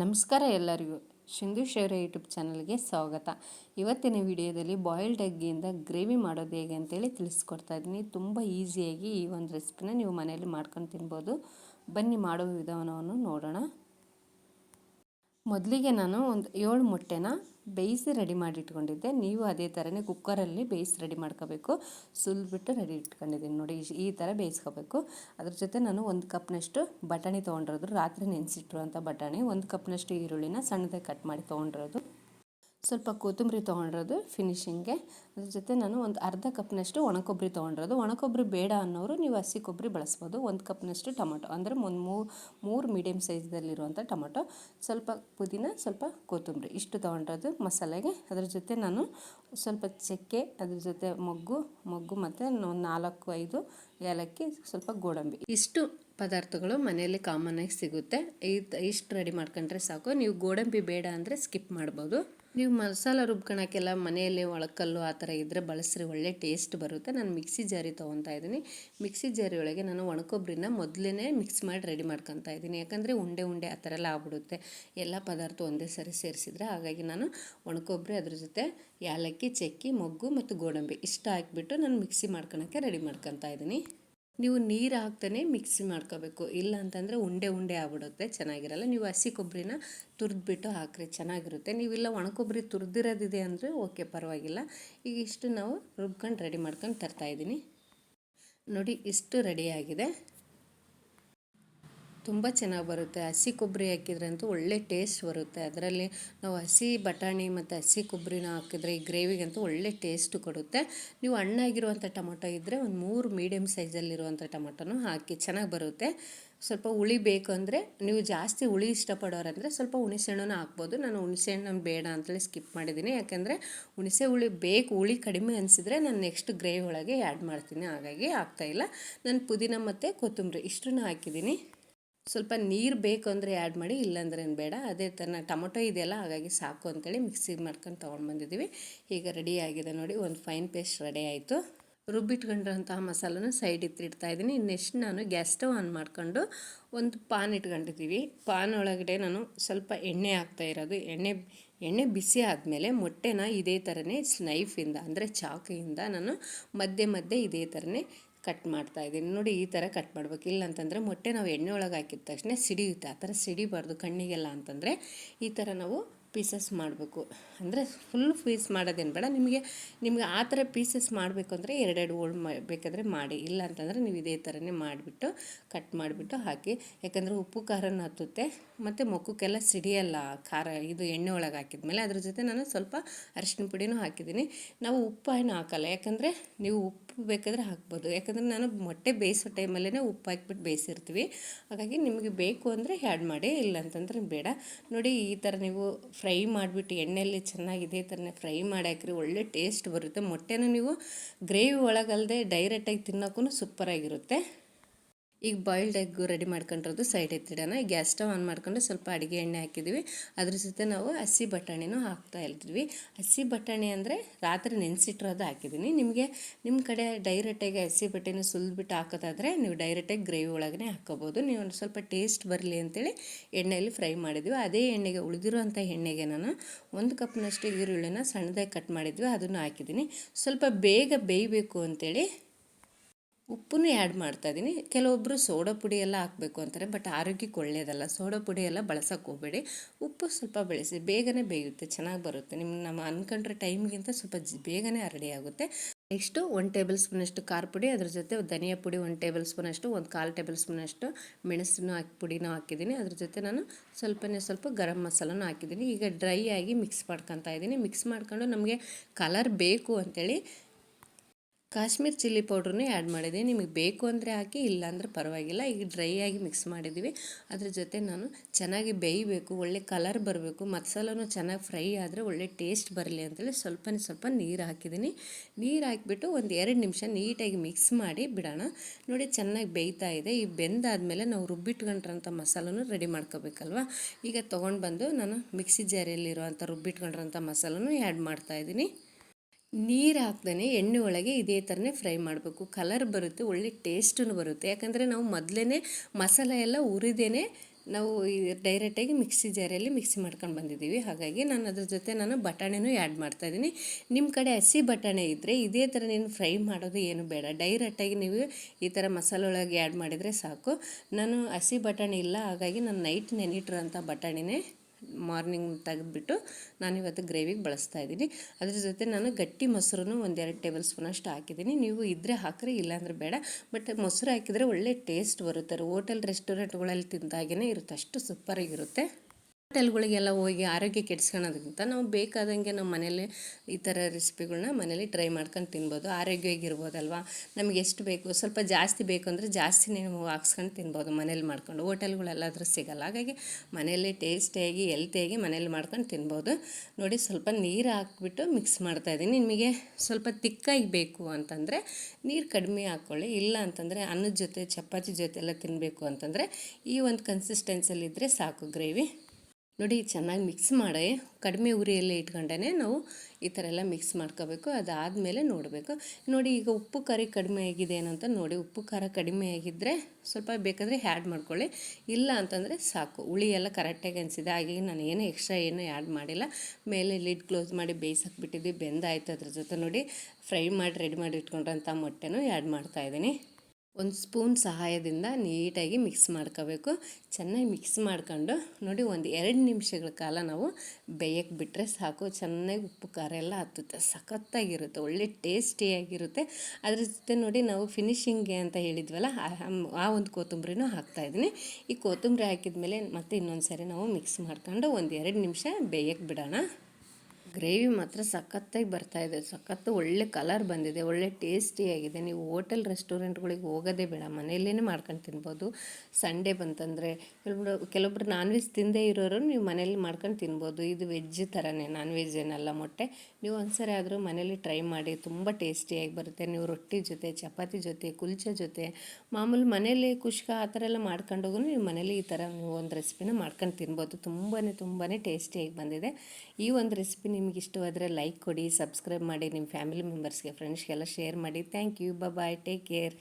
ನಮಸ್ಕಾರ ಎಲ್ಲರಿಗೂ. ಸಿಂಧು ಶೌರ್ಯ ಯೂಟ್ಯೂಬ್ ಚಾನಲ್ಗೆ ಸ್ವಾಗತ. ಇವತ್ತಿನ ವಿಡಿಯೋದಲ್ಲಿ ಬಾಯಿಲ್ಡ್ ಎಗ್ಗಿಂದ ಗ್ರೇವಿ ಮಾಡೋದು ಹೇಗೆ ಅಂತೇಳಿ ತಿಳಿಸ್ಕೊಡ್ತಾ ಇದ್ದೀನಿ. ತುಂಬ ಈಸಿಯಾಗಿ ಈ ಒಂದು ರೆಸಿಪಿನ ನೀವು ಮನೆಯಲ್ಲಿ ಮಾಡ್ಕೊಂಡು ತಿನ್ಬೋದು. ಬನ್ನಿ ಮಾಡೋ ವಿಧಾನವನ್ನು ನೋಡೋಣ. ಮೊದಲಿಗೆ ನಾನು ಒಂದು ಏಳು ಮೊಟ್ಟೆನ ಬೇಯಿಸಿ ರೆಡಿ ಮಾಡಿ ಇಟ್ಕೊಂಡಿದ್ದೆ ನೀವು ಅದೇ ಥರನೇ ಕುಕ್ಕರಲ್ಲಿ ಬೇಯಿಸಿ ರೆಡಿ ಮಾಡ್ಕೋಬೇಕು. ಸುಲ್ಬಿಟ್ಟು ರೆಡಿ ಇಟ್ಕೊಂಡಿದ್ದೀನಿ ನೋಡಿ, ಈ ಥರ ಬೇಯಿಸ್ಕೋಬೇಕು. ಅದ್ರ ಜೊತೆ ನಾನು ಒಂದು ಕಪ್ನಷ್ಟು ಬಟಾಣಿ ತೊಗೊಂಡಿರೋದು. ರಾತ್ರಿ ನೆನೆಸಿಟ್ಟಿರುವಂಥ ಬಟಾಣಿ, ಒಂದು ಕಪ್ನಷ್ಟು ಈರುಳ್ಳಿನ ಸಣ್ಣದಾಗಿ ಕಟ್ ಮಾಡಿ ತೊಗೊಂಡಿರೋದು. ಸ್ವಲ್ಪ ಕೊತ್ತಂಬರಿ ತೊಗೊಂಡಿರೋದು ಫಿನಿಷಿಂಗ್ಗೆ ಅದ್ರ ಜೊತೆ ನಾನು ಒಂದು ಅರ್ಧ ಕಪ್ನಷ್ಟು ಒಣಕೊಬ್ಬರಿ ತೊಗೊಂಡಿರೋದು. ಒಣಕೊಬ್ಬರಿ ಬೇಡ ಅನ್ನೋರು ನೀವು ಹಸಿ ಕೊಬ್ಬರಿ ಬಳಸ್ಬೋದು. ಒಂದು ಕಪ್ನಷ್ಟು ಟೊಮೊಟೊ. ಅಂದರೆ ಒಂದು ಮೂರು ಮೂರು ಮೀಡಿಯಮ್ ಸೈಜ್ದಲ್ಲಿರುವಂಥ ಟೊಮೊಟೊ. ಸ್ವಲ್ಪ ಪುದೀನ, ಸ್ವಲ್ಪ ಕೊತ್ತಂಬರಿ. ಇಷ್ಟು ತೊಗೊಂಡಿರೋದು ಮಸಾಲೆಗೆ. ಅದ್ರ ಜೊತೆ ನಾನು ಸ್ವಲ್ಪ ಚಕ್ಕೆ, ಅದ್ರ ಜೊತೆ ಮೊಗ್ಗು ಮೊಗ್ಗು ಮತ್ತು ನಾಲ್ಕು, ಐದು ಏಲಕ್ಕಿ, ಸ್ವಲ್ಪ ಗೋಡಂಬಿ. ಇಷ್ಟು ಪದಾರ್ಥಗಳು ಮನೆಯಲ್ಲಿ ಕಾಮನ್ ಆಗಿ ಸಿಗುತ್ತೆ. ಇದು, ಇಷ್ಟು ರೆಡಿ ಮಾಡ್ಕೊಂಡ್ರೆ ಸಾಕು. ನೀವು ಗೋಡಂಬಿ ಬೇಡ ಅಂದರೆ ಸ್ಕಿಪ್ ಮಾಡ್ಬೋದು. ನೀವು ಮಸಾಲ ರುಬ್ಕೊಳಕ್ಕೆಲ್ಲ ಮನೆಯಲ್ಲಿ ಒಳಕಲ್ಲು ಆ ಥರ ಇದ್ದರೆ ಬಳಸ್ರಿ, ಒಳ್ಳೆ ಟೇಸ್ಟ್ ಬರುತ್ತೆ. ನಾನು ಮಿಕ್ಸಿ ಜಾರಿ ತೊಗೊತಾ ಇದ್ದೀನಿ. ಮಿಕ್ಸಿ ಜಾರಿ ಒಳಗೆ ನಾನು ಒಣಕೊಬ್ಬರಿನ ಮೊದಲೇ ಮಿಕ್ಸ್ ಮಾಡಿ ರೆಡಿ ಮಾಡ್ಕೊತಾ ಇದ್ದೀನಿ. ಯಾಕಂದರೆ ಉಂಡೆ ಉಂಡೆ ಆ ಥರ ಎಲ್ಲ ಆಗ್ಬಿಡುತ್ತೆ. ಎಲ್ಲ ಪದಾರ್ಥ ಒಂದೇ ಸರಿ ಸೇರಿಸಿದ್ರೆ ಹಾಗಾಗಿ ನಾನು ಒಣಕೊಬ್ಬರಿ ಅದ್ರ ಜೊತೆ ಯಾಲಕ್ಕಿ, ಚಕ್ಕಿ, ಮೊಗ್ಗು ಮತ್ತು ಗೋಡಂಬಿ ಇಷ್ಟ ಹಾಕಿಬಿಟ್ಟು ನಾನು ಮಿಕ್ಸಿ ಮಾಡ್ಕೊಳಕ್ಕೆ ರೆಡಿ ಮಾಡ್ಕೊತಾ ಇದ್ದೀನಿ. ನೀವು ನೀರು ಹಾಕ್ತಾನೆ ಮಿಕ್ಸಿ ಮಾಡ್ಕೋಬೇಕು. ಇಲ್ಲ ಅಂತಂದರೆ ಉಂಡೆ ಉಂಡೆ ಆಗ್ಬಿಡುತ್ತೆ, ಚೆನ್ನಾಗಿರಲ್ಲ. ನೀವು ಹಸಿ ಕೊಬ್ಬರಿನ ತುರಿದ್ಬಿಟ್ಟು ಹಾಕ್ರಿ, ಚೆನ್ನಾಗಿರುತ್ತೆ. ನೀವಿಲ್ಲ ಒಣ ಕೊಬ್ಬರಿ ತುರಿದಿರೋದಿದೆ ಅಂದರೆ ಓಕೆ ಪರವಾಗಿಲ್ಲ. ಈಗ ಇಷ್ಟು ನಾವು ರುಬ್ಕೊಂಡು ರೆಡಿ ಮಾಡ್ಕೊಂಡು ತರ್ತಾಯಿದ್ದೀನಿ ನೋಡಿ, ಇಷ್ಟು ರೆಡಿಯಾಗಿದೆ ತುಂಬ ಚೆನ್ನಾಗಿ ಬರುತ್ತೆ. ಹಸಿ ಕೊಬ್ಬರಿ ಹಾಕಿದ್ರಂತೂ ಒಳ್ಳೆ ಟೇಸ್ಟ್ ಬರುತ್ತೆ. ಅದರಲ್ಲಿ ನಾವು ಹಸಿ ಬಟಾಣಿ ಮತ್ತು ಹಸಿ ಕೊಬ್ಬರಿನ ಹಾಕಿದ್ರೆ ಈ ಗ್ರೇವಿಗಂತೂ ಒಳ್ಳೆ ಟೇಸ್ಟ್ ಕೊಡುತ್ತೆ. ನೀವು ಹಣ್ಣಾಗಿರುವಂಥ ಟೊಮೊಟೊ ಇದ್ದರೆ ಒಂದು ಮೂರು ಮೀಡಿಯಮ್ ಸೈಜಲ್ಲಿರುವಂಥ ಟೊಮೊಟೊನೂ ಹಾಕಿ ಚೆನ್ನಾಗಿ ಬರುತ್ತೆ. ಸ್ವಲ್ಪ ಹುಳಿ ಬೇಕು ಅಂದರೆ ನೀವು ಜಾಸ್ತಿ ಹುಳಿ ಇಷ್ಟಪಡೋರಂದರೆ ಸ್ವಲ್ಪ ಹುಣಸೆಹಣ್ಣು ಹಾಕ್ಬೋದು. ನಾನು ಹುಣಸೆಹಣ್ಣು ಬೇಡ ಅಂತೇಳಿ ಸ್ಕಿಪ್ ಮಾಡಿದ್ದೀನಿ ಯಾಕೆಂದರೆ ಹುಣಸೆ ಹುಳಿ ಬೇಕು, ಹುಳಿ ಕಡಿಮೆ ಅನಿಸಿದ್ರೆ ನಾನು ನೆಕ್ಸ್ಟ್ ಗ್ರೇವಿ ಒಳಗೆ ಆ್ಯಡ್ ಮಾಡ್ತೀನಿ. ಹಾಗಾಗಿ ಆಗ್ತಾಯಿಲ್ಲ ನಾನು ಪುದೀನ ಮತ್ತು ಕೊತ್ತಂಬರಿ ಇಷ್ಟನ್ನು ಹಾಕಿದ್ದೀನಿ ಸ್ವಲ್ಪ ನೀರು ಬೇಕು ಅಂದರೆ ಆ್ಯಡ್ ಮಾಡಿ ಇಲ್ಲಾಂದ್ರೇನು ಬೇಡ. ಅದೇ ಥರ ಟೊಮೊಟೊ ಇದೆಯಲ್ಲ, ಹಾಗಾಗಿ ಸಾಕು ಅಂತೇಳಿ ಮಿಕ್ಸಿ ಮಾಡ್ಕೊಂಡು ತೊಗೊಂಡು ಬಂದಿದ್ದೀವಿ ಈಗ ರೆಡಿ ಆಗಿದೆ ನೋಡಿ, ಒಂದು ಫೈನ್ ಪೇಸ್ಟ್ ರೆಡಿ ಆಯಿತು. ರುಬ್ಬಿಟ್ಕೊಂಡಿರೋಂತಹ ಮಸಾಲನ ಸೈಡ್ ಇತ್ತಿಡ್ತಾ ಇದ್ದೀನಿ. ನೆಕ್ಸ್ಟ್ ನಾನು ಗ್ಯಾಸ್ ಸ್ಟವ್ ಆನ್ ಮಾಡ್ಕೊಂಡು ಒಂದು ಪಾನ್ ಇಟ್ಕೊಂಡಿದ್ದೀವಿ ಪಾನ್ ಒಳಗಡೆ ನಾನು ಸ್ವಲ್ಪ ಎಣ್ಣೆ ಹಾಕ್ತಾ ಇರೋದು. ಎಣ್ಣೆ ಎಣ್ಣೆ ಬಿಸಿ ಆದಮೇಲೆ ಮೊಟ್ಟೆನ ಇದೇ ಥರನೇ ಸ್ನೈಫಿಂದ ಅಂದರೆ ಚಾಕಿಯಿಂದ ನಾನು ಮಧ್ಯೆ ಮಧ್ಯೆ ಇದೇ ಥರನೇ ಕಟ್ ಮಾಡ್ತಾ ಇದ್ದೀನಿ. ನೋಡಿ, ಈ ಥರ ಕಟ್ ಮಾಡ್ಬೇಕು. ಇಲ್ಲ ಅಂತಂದರೆ ಮೊಟ್ಟೆ ನಾವು ಎಣ್ಣೆ ಒಳಗೆ ಹಾಕಿದ ತಕ್ಷಣ ಸಿಡಿಯುತ್ತೆ. ಆ ಥರ ಸಿಡಿಬಾರ್ದು ಕಣ್ಣಿಗೆಲ್ಲ ಅಂತಂದರೆ ಈ ಥರ ನಾವು ಪೀಸಸ್ ಮಾಡಬೇಕು. ಅಂದರೆ ಫುಲ್ ಪೀಸ್ ಮಾಡೋದೇನು ಬೇಡ. ನಿಮಗೆ ನಿಮಗೆ ಆ ಥರ ಪೀಸಸ್ ಮಾಡಬೇಕು ಅಂದರೆ ಎರಡೆರಡು ಓಲ್ಡ್ ಬೇಕಾದರೆ ಮಾಡಿ. ಇಲ್ಲ ಅಂತಂದರೆ ನೀವು ಇದೇ ಥರನೇ ಮಾಡಿಬಿಟ್ಟು ಕಟ್ ಮಾಡಿಬಿಟ್ಟು ಹಾಕಿ. ಯಾಕಂದರೆ ಉಪ್ಪು, ಖಾರನ ಹತ್ತುತ್ತೆ. ಮತ್ತು ಮೊಕ್ಕಕ್ಕೆಲ್ಲ ಸಿಡಿಯಲ್ಲ ಖಾರ, ಇದು ಎಣ್ಣೆ ಒಳಗೆ ಹಾಕಿದ್ಮೇಲೆ ಅದ್ರ ಜೊತೆ ನಾನು ಸ್ವಲ್ಪ ಅರಿಶಿನ ಪುಡಿನೂ ಹಾಕಿದ್ದೀನಿ. ನಾವು ಉಪ್ಪು ಏನು ಹಾಕಲ್ಲ. ಯಾಕಂದರೆ ನೀವು ಉಪ್ಪು ಬೇಕಾದರೆ ಹಾಕ್ಬೋದು. ಯಾಕಂದರೆ ನಾನು ಮೊಟ್ಟೆ ಬೇಯಿಸೋ ಟೈಮಲ್ಲೇ ಉಪ್ಪು ಹಾಕಿಬಿಟ್ಟು ಬೇಯಿಸಿರ್ತೀವಿ. ಹಾಗಾಗಿ ನಿಮಗೆ ಬೇಕು ಅಂದರೆ ಆ್ಯಡ್ ಮಾಡಿ. ಇಲ್ಲ ಅಂತಂದ್ರೆ ಬೇಡ. ನೋಡಿ ಈ ಥರ ನೀವು ಫ್ರೈ ಮಾಡಿಬಿಟ್ಟು ಎಣ್ಣೆಯಲ್ಲಿ ಚೆನ್ನಾಗಿ ಇದೇ ಥರನೇ ಫ್ರೈ ಮಾಡಿ ಹಾಕ್ರಿ ಒಳ್ಳೆ ಟೇಸ್ಟ್ ಬರುತ್ತೆ. ಮೊಟ್ಟೆನೂ ನೀವು ಗ್ರೇವಿ ಒಳಗಲ್ಲದೆ ಡೈರೆಕ್ಟಾಗಿ ತಿನ್ನೋಕ್ಕೂ ಸೂಪರಾಗಿರುತ್ತೆ ಈಗ ಬಾಯ್ಲ್ಡ್ ಎಗ್ ರೆಡಿ ಮಾಡ್ಕೊಂಡಿರೋದು ಸೈಡ್ ಎತ್ತಿಡೋಣ. ಗ್ಯಾಸ್ ಸ್ಟವ್ ಆನ್ ಮಾಡ್ಕೊಂಡು ಸ್ವಲ್ಪ ಅಡುಗೆ ಎಣ್ಣೆ ಹಾಕಿದ್ವಿ. ಅದ್ರ ಜೊತೆ ನಾವು ಹಸಿ ಬಟಾಣಿನೂ ಹಾಕ್ತಾ ಇರ್ತೀವಿ ಹಸಿ ಬಟಾಣಿ ಅಂದರೆ ರಾತ್ರಿ ನೆನೆಸಿಟ್ಟಿರೋದು ಹಾಕಿದ್ದೀನಿ ನಿಮಗೆ ನಿಮ್ಮ ಕಡೆ ಡೈರೆಕ್ಟಾಗಿ ಹಸಿ ಬಟಾಣಿ ಸುಲಿದ್ಬಿಟ್ಟು ಹಾಕೋದಾದರೆ ನೀವು ಡೈರೆಕ್ಟಾಗಿ ಗ್ರೇವಿ ಒಳಗೇ ಹಾಕೋಬೋದು. ನೀವು ಒಂದು ಸ್ವಲ್ಪ ಟೇಸ್ಟ್ ಬರಲಿ ಅಂತೇಳಿ ಎಣ್ಣೆಯಲ್ಲಿ ಫ್ರೈ ಮಾಡಿದ್ವಿ. ಅದೇ ಎಣ್ಣೆಗೆ ಉಳಿದಿರುವಂಥ ಎಣ್ಣೆಗೆ ನಾನು ಒಂದು ಕಪ್ನಷ್ಟು ಈರುಳ್ಳಿನ ಸಣ್ಣದಾಗಿ ಕಟ್ ಮಾಡಿದ್ವಿ. ಅದನ್ನು ಹಾಕಿದ್ದೀನಿ ಸ್ವಲ್ಪ ಬೇಗ ಬೇಯಬೇಕು ಅಂತೇಳಿ ಉಪ್ಪನ್ನು ಆ್ಯಡ್ ಮಾಡ್ತಾ ಇದ್ದೀನಿ ಕೆಲವೊಬ್ಬರು ಸೋಡಾ ಪುಡಿ ಎಲ್ಲ ಹಾಕಬೇಕು ಅಂತಾರೆ ಬಟ್ ಆರೋಗ್ಯಕ್ಕೆ ಒಳ್ಳೆಯದಲ್ಲ ಸೋಡಾ ಪುಡಿ ಎಲ್ಲ ಬಳಸೋಕೆ ಹೋಗಬೇಡಿ. ಉಪ್ಪು ಸ್ವಲ್ಪ ಬೆಳೆಸಿ, ಬೇಗನೆ ಬೇಯುತ್ತೆ, ಚೆನ್ನಾಗಿ ಬರುತ್ತೆ. ನಿಮ್ಮ ನಮ್ಮ ಅನ್ಕೊಂಡ್ರೆ ಟೈಮ್ಗಿಂತ ಸ್ವಲ್ಪ ಬೇಗನೆ ರೆಡಿ ಆಗುತ್ತೆ. ನೆಕ್ಸ್ಟು ಒಂದು ಟೇಬಲ್ ಸ್ಪೂನಷ್ಟು ಖಾರ ಪುಡಿ, ಅದ್ರ ಜೊತೆ ಧನಿಯಾ ಪುಡಿ, ಒಂದು ಟೇಬಲ್ ಸ್ಪೂನಷ್ಟು, ಒಂದು ಕಾಲು ಟೇಬಲ್ ಸ್ಪೂನಷ್ಟು ಮೆಣಸನ್ನು ಹಾಕಿ, ಪುಡಿನೂ ಹಾಕಿದ್ದೀನಿ. ಅದ್ರ ಜೊತೆ ನಾನು ಸ್ವಲ್ಪನೇ ಸ್ವಲ್ಪ ಗರಂ ಮಸಾಲನೂ ಹಾಕಿದ್ದೀನಿ. ಈಗ ಡ್ರೈ ಆಗಿ ಮಿಕ್ಸ್ ಮಾಡ್ಕೊತಾ ಇದ್ದೀನಿ ಮಿಕ್ಸ್ ಮಾಡ್ಕೊಂಡು ನಮಗೆ ಕಲರ್ ಬೇಕು ಅಂಥೇಳಿ ಕಾಶ್ಮೀರ್ ಚಿಲ್ಲಿ ಪೌಡ್ರನ್ನೇ ಆ್ಯಡ್ ಮಾಡಿದ್ದೀನಿ ನಿಮಗೆ ಬೇಕು ಅಂದರೆ ಹಾಕಿ ಇಲ್ಲ ಅಂದರೆ ಪರವಾಗಿಲ್ಲ. ಈಗ ಡ್ರೈ ಆಗಿ ಮಿಕ್ಸ್ ಮಾಡಿದ್ದೀವಿ. ಅದ್ರ ಜೊತೆ ನಾನು ಚೆನ್ನಾಗಿ ಬೇಯಬೇಕು, ಒಳ್ಳೆ ಕಲರ್ ಬರಬೇಕು. ಮಸಾಲನೂ ಚೆನ್ನಾಗಿ ಫ್ರೈ ಆದರೆ ಒಳ್ಳೆ ಟೇಸ್ಟ್ ಬರಲಿ ಅಂತೇಳಿ ಸ್ವಲ್ಪನೇ ಸ್ವಲ್ಪ ನೀರು ಹಾಕಿದ್ದೀನಿ. ನೀರು ಹಾಕಿಬಿಟ್ಟು ಒಂದು ಎರಡು ನಿಮಿಷ ನೀಟಾಗಿ ಮಿಕ್ಸ್ ಮಾಡಿ ಬಿಡೋಣ. ನೋಡಿ, ಚೆನ್ನಾಗಿ ಬೇಯ್ತಾ ಇದೆ. ಈ ಬೆಂದಾದಮೇಲೆ ನಾವು ರುಬ್ಬಿಟ್ಕೊಂಡ್ರಂಥ ಮಸಾಲೂ ರೆಡಿ ಮಾಡ್ಕೋಬೇಕಲ್ವ? ಈಗ ತೊಗೊಂಡು ಬಂದು ನಾನು ಮಿಕ್ಸಿ ಜಾರಿಯಲ್ಲಿರುವಂಥ ರುಬ್ಬಿಟ್ಕೊಂಡ್ರಂಥ ಮಸಾಲನೂ ಆ್ಯಡ್ ಮಾಡ್ತಾಯಿದ್ದೀನಿ ನೀರು ಹಾಕ್ದೇ ಎಣ್ಣೆ ಒಳಗೆ ಇದೇ ಥರನೇ ಫ್ರೈ ಮಾಡಬೇಕು. ಕಲರ್ ಬರುತ್ತೆ, ಒಳ್ಳೆ ಟೇಸ್ಟೂ ಬರುತ್ತೆ. ಯಾಕಂದರೆ ನಾವು ಮೊದಲೇ ಮಸಾಲೆ ಎಲ್ಲ ಉರಿದೇನೆ ನಾವು ಡೈರೆಕ್ಟಾಗಿ ಮಿಕ್ಸಿ ಜಾರಿಯಲ್ಲಿ ಮಿಕ್ಸಿ ಮಾಡ್ಕೊಂಡು ಬಂದಿದ್ದೀವಿ. ಹಾಗಾಗಿ ನಾನು ಅದ್ರ ಜೊತೆ ನಾನು ಬಟಾಣಿನೂ ಆ್ಯಡ್ ಮಾಡ್ತಾಯಿದ್ದೀನಿ ನಿಮ್ಮ ಕಡೆ ಹಸಿ ಬಟಾಣೆ ಇದ್ದರೆ ಇದೇ ಥರ ನೀನು ಫ್ರೈ ಮಾಡೋದು ಏನು ಬೇಡ. ಡೈರೆಕ್ಟಾಗಿ ನೀವು ಈ ಥರ ಮಸಾಲೆ ಒಳಗೆ ಆ್ಯಡ್ ಮಾಡಿದರೆ ಸಾಕು. ನಾನು ಹಸಿ ಬಟಾಣಿ ಇಲ್ಲ, ಹಾಗಾಗಿ ನಾನು ನೈಟ್ ನೆನಿಟ್ಟಿರೋಂಥ ಬಟಾಣಿನೇ ಮಾರ್ನಿಂಗ್ ತೆಗೆದುಬಿಟ್ಟು ನಾನು ಇವತ್ತು ಗ್ರೇವಿಗೆ ಬಳಸ್ತಾ ಇದ್ದೀನಿ. ಅದ್ರ ಜೊತೆ ನಾನು ಗಟ್ಟಿ ಮೊಸರನ್ನು ಒಂದೆರಡು ಟೇಬಲ್ ಸ್ಪೂನ್ ಅಷ್ಟು ಹಾಕಿದ್ದೀನಿ. ನೀವು ಇದ್ದರೆ ಹಾಕ್ರಿ, ಇಲ್ಲಾಂದ್ರೆ ಬೇಡ. ಬಟ್ ಮೊಸರು ಹಾಕಿದರೆ ಒಳ್ಳೆ ಟೇಸ್ಟ್ ಬರುತ್ತೆ. ಹೋಟೆಲ್, ರೆಸ್ಟೋರೆಂಟ್ಗಳಲ್ಲಿ ತಿಂದಾಗೇ ಇರುತ್ತೆ. ಅಷ್ಟು ಸೂಪರಾಗಿರುತ್ತೆ. ಹೋಟೆಲ್ಗಳಿಗೆಲ್ಲ ಹೋಗಿ ಆರೋಗ್ಯ ಕೆಡಿಸ್ಕೊಳೋದಕ್ಕಿಂತ ನಾವು ಬೇಕಾದಂಗೆ ನಮ್ಮ ಮನೇಲಿ ಈ ಥರ ರೆಸಿಪಿಗಳನ್ನ ಮನೇಲಿ ಟ್ರೈ ಮಾಡ್ಕೊಂಡು ತಿನ್ಬೋದು. ಆರೋಗ್ಯವಾಗಿರ್ಬೋದಲ್ವಾ? ನಮಗೆ ಎಷ್ಟು ಬೇಕು? ಸ್ವಲ್ಪ ಜಾಸ್ತಿ ಬೇಕು ಅಂದರೆ ಜಾಸ್ತಿ ನೀವು ಹಾಕ್ಸ್ಕೊಂಡು ತಿನ್ಬೋದು ಮನೇಲಿ ಮಾಡ್ಕೊಂಡು. ಹೋಟೆಲ್ಗಳೆಲ್ಲಾದರೂ ಸಿಗಲ್ಲ. ಹಾಗಾಗಿ ಮನೇಲಿ ಟೇಸ್ಟಿಯಾಗಿ, ಹೆಲ್ತಿಯಾಗಿ ಮನೇಲಿ ಮಾಡ್ಕೊಂಡು ತಿನ್ಬೋದು. ನೋಡಿ, ಸ್ವಲ್ಪ ನೀರು ಹಾಕ್ಬಿಟ್ಟು ಮಿಕ್ಸ್ ಮಾಡ್ತಾಯಿದ್ದೀನಿ ನಿಮಗೆ ಸ್ವಲ್ಪ ತಿಕ್ಕಾಗಿ ಬೇಕು ಅಂತಂದರೆ ನೀರು ಕಡಿಮೆ ಹಾಕ್ಕೊಳ್ಳಿ. ಇಲ್ಲ ಅಂತಂದರೆ ಅನ್ನದ ಜೊತೆ, ಚಪಾತಿ ಜೊತೆ ಎಲ್ಲ ತಿನ್ನಬೇಕು ಅಂತಂದರೆ ಈ ಒಂದು ಕನ್ಸಿಸ್ಟೆನ್ಸಲ್ಲಿದ್ದರೆ ಸಾಕು ಗ್ರೇವಿ. ನೋಡಿ, ಚೆನ್ನಾಗಿ ಮಿಕ್ಸ್ ಮಾಡಿ, ಕಡಿಮೆ ಉರಿಯಲ್ಲೇ ಇಟ್ಕೊಂಡೇ ನಾವು ಈ ಥರ ಎಲ್ಲ ಮಿಕ್ಸ್ ಮಾಡ್ಕೋಬೇಕು. ಅದಾದಮೇಲೆ ನೋಡಬೇಕು. ನೋಡಿ, ಈಗ ಉಪ್ಪು ಖಾರ ಕಡಿಮೆ ಆಗಿದೆ ಏನಂತ ನೋಡಿ, ಉಪ್ಪು, ಖಾರ ಕಡಿಮೆ ಆಗಿದ್ದರೆ ಸ್ವಲ್ಪ ಬೇಕಾದರೆ ಆ್ಯಡ್ ಮಾಡ್ಕೊಳ್ಳಿ. ಇಲ್ಲ ಅಂತಂದರೆ ಸಾಕು. ಹುಳಿ ಎಲ್ಲ ಕರೆಕ್ಟಾಗಿ ಅನಿಸಿದೆ. ಹಾಗಾಗಿ ನಾನು ಏನು ಎಕ್ಸ್ಟ್ರಾ ಏನು ಆ್ಯಡ್ ಮಾಡಿಲ್ಲ. ಮೇಲೆ ಲಿಡ್ ಕ್ಲೋಸ್ ಮಾಡಿ ಬೇಯಿಸಕ್ಕೆ ಬಿಟ್ಟಿದ್ವಿ ಬೆಂದಾಯ್ತು ಅದ್ರ ಜೊತೆ ನೋಡಿ. ಫ್ರೈ ಮಾಡಿ, ರೆಡಿ ಮಾಡಿ ಇಟ್ಕೊಂಡ್ರಂಥ ಮೊಟ್ಟೆನೂ ಆ್ಯಡ್ ಮಾಡ್ತಾಯಿದ್ದೀನಿ ಒಂದು ಸ್ಪೂನ್ ಸಹಾಯದಿಂದ ನೀಟಾಗಿ ಮಿಕ್ಸ್ ಮಾಡ್ಕೋಬೇಕು. ಚೆನ್ನಾಗಿ ಮಿಕ್ಸ್ ಮಾಡ್ಕೊಂಡು ನೋಡಿ ಒಂದು ಎರಡು ನಿಮಿಷಗಳ ಕಾಲ ನಾವು ಬೇಯಕ್ಕೆ ಬಿಟ್ಟರೆ ಸಾಕು. ಚೆನ್ನಾಗಿ ಉಪ್ಪು, ಖಾರ ಎಲ್ಲ ಹತ್ತುತ್ತೆ. ಸಖತ್ತಾಗಿರುತ್ತೆ. ಒಳ್ಳೆ ಟೇಸ್ಟಿಯಾಗಿರುತ್ತೆ. ಅದ್ರ ಜೊತೆ ನೋಡಿ ನಾವು ಫಿನಿಷಿಂಗ್ಗೆ ಅಂತ ಹೇಳಿದ್ವಲ್ಲ, ಆ ಒಂದು ಕೊತ್ತಂಬರಿನೂ ಹಾಕ್ತಾಯಿದ್ದೀನಿ ಈ ಕೊತ್ತಂಬರಿ ಹಾಕಿದ ಮೇಲೆ ಮತ್ತೆ ಇನ್ನೊಂದು ಸಾರಿ ನಾವು ಮಿಕ್ಸ್ ಮಾಡ್ಕೊಂಡು ಒಂದು ಎರಡು ನಿಮಿಷ ಬೇಯಕ್ಕೆ ಬಿಡೋಣ. ಗ್ರೇವಿ ಮಾತ್ರ ಸಖತ್ತಾಗಿ ಬರ್ತಾಯಿದೆ ಸಖತ್ತು ಒಳ್ಳೆ ಕಲರ್ ಬಂದಿದೆ. ಒಳ್ಳೆ ಟೇಸ್ಟಿಯಾಗಿದೆ ನೀವು ಹೋಟೆಲ್ ರೆಸ್ಟೋರೆಂಟ್ಗಳಿಗೆ ಹೋಗೋದೇ ಬೇಡ. ಮನೆಯಲ್ಲೇ ಮಾಡ್ಕೊಂಡು ತಿನ್ಬೋದು. ಸಂಡೇ ಬಂತಂದರೆ ಕೆಲವೊಬ್ಬರು ಕೆಲವೊಬ್ರು ನಾನ್ ವೆಜ್ ತಿಂದೇ ಇರೋರು ನೀವು ಮನೇಲಿ ಮಾಡ್ಕೊಂಡು ತಿನ್ಬೋದು. ಇದು ವೆಜ್ ಥರನೇ ನಾನ್ ವೆಜ್ ಏನಲ್ಲ ಮೊಟ್ಟೆ. ನೀವು ಒಂದ್ಸರಿ ಆದರೂ ಮನೇಲಿ ಟ್ರೈ ಮಾಡಿ, ತುಂಬ ಟೇಸ್ಟಿಯಾಗಿ ಬರುತ್ತೆ. ನೀವು ರೊಟ್ಟಿ ಜೊತೆ, ಚಪಾತಿ ಜೊತೆ, ಕುಲ್ಚ ಜೊತೆ, ಮಾಮೂಲಿ ಮನೇಲಿ ಕುಷ್ಕ ಆ ಥರ ಎಲ್ಲ ಮಾಡ್ಕೊಂಡೋಗೂ ನೀವು ಮನೇಲಿ ಈ ಥರ ನೀವು ಒಂದು ರೆಸಿಪಿನ ಮಾಡ್ಕೊಂಡು ತಿನ್ಬೋದು. ತುಂಬಾ ತುಂಬಾ ಟೇಸ್ಟಿಯಾಗಿ ಬಂದಿದೆ. ಈ ಒಂದು ರೆಸಿಪಿ ನಿಮ್ಗೆ ಇಷ್ಟವಾದರೆ ಲೈಕ್ ಕೊಡಿ ಸಬ್ಸ್ಕ್ರೈಬ್ ಮಾಡಿ ನಿಮ್ಮ ಫ್ಯಾಮಿಲಿ ಮೆಂಬರ್ಸ್ಗೆ ಫ್ರೆಂಡ್ಸ್ಗೆಲ್ಲ ಶೇರ್ ಮಾಡಿ. Thank you bye take care